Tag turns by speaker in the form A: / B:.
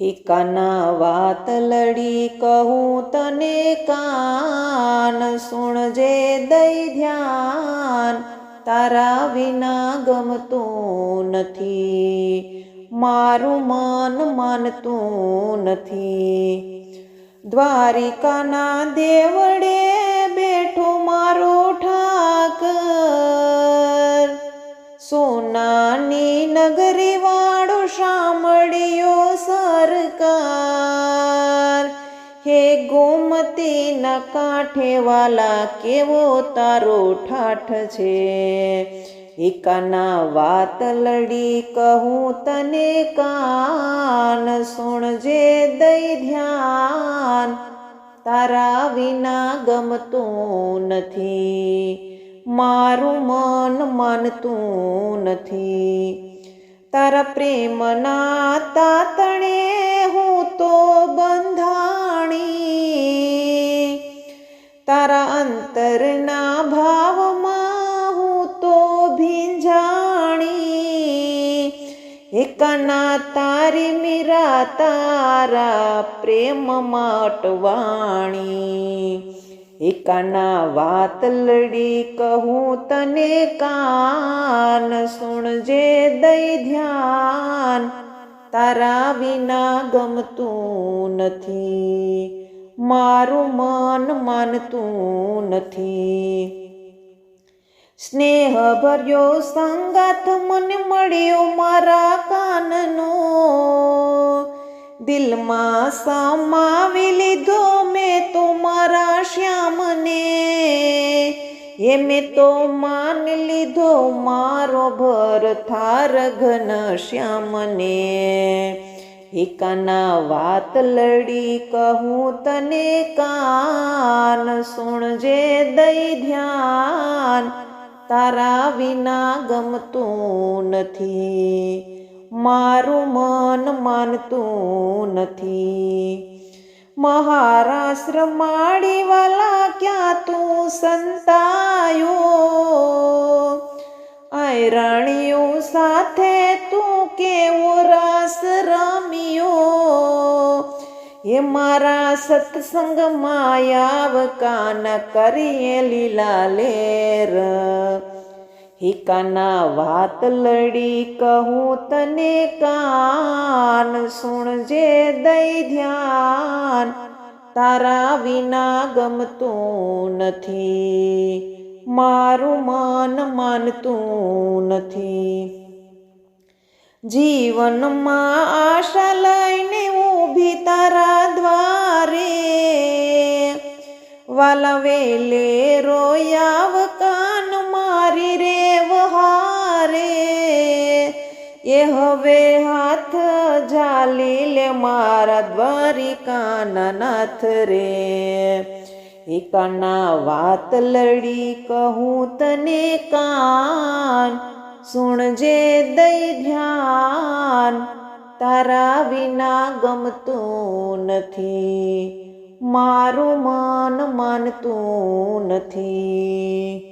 A: હિકાના વાત લડી કહું તને કાન સુણજે દઈ ધ્યાન, તારા વિના ગમતું નથી, મારું મન માનતું નથી. દ્વારિકાના દેવડે બેઠો મારો ઠાકર, સોનાની નગરી ગોમતીના કાંઠે વાલા કેવો તારો ઠાઠ છે? એકાના વાત લડી કહું તને કાન સુણજે દઈ ધ્યાન, તારા વિના ગમતું નથી. મારું મન માનતું નથી. તારા પ્રેમના તાતણે હું અંતરના ભાવમાં હું તો ભીંજાણી એકાના તારી મીરા તારા પ્રેમ માટવાણી એકાના વાત લડી કહું તને કાન સુણજે દઈ ધ્યાન તારા વિના ગમતું નથી મારું મન માનતું નથી. સ્નેહ ભર્યો સંગાથ મને મળ્યો મારા કાનનો. દિલમાં સમાવી લીધો મેં તો મારા શ્યામને. એ મેં તો માન લીધો મારો ભર થાર ઘન શ્યામને. એકાના વાત લડી કહું તને કાન સુણજે દઈ ધ્યાન, તારા વિના ગમતું નથી, મારું મન માનતું નથી. મહારાષ્ટ્ર માડીવાલા ક્યાં તું સંતાયો? આયરાણીઓ સાથે કેવો રાસ રમ્યો? એ મારા સત્સંગ માયાવ કાન કરીએ લીલા લેર. હિકાના વાત લડી કહું તને કાન સુણજે દઈ ધ્યાન. તારા વિના ગમતું નથી, મારું મન માનતું નથી. જીવનમાં આશા લઈને ઊભી તારા દ્વારે. વાલા વેલે રોયાવ કાન મારી રે વહારે એ હવે હાથ જાલી લે મારા દ્વારિકા નાથ રે. એકાના વાત લડી કહું તને કાન સુણજે દઈ ધ્યાન તારા વિના ગમતું નથી. મારું મન માનતું નથી.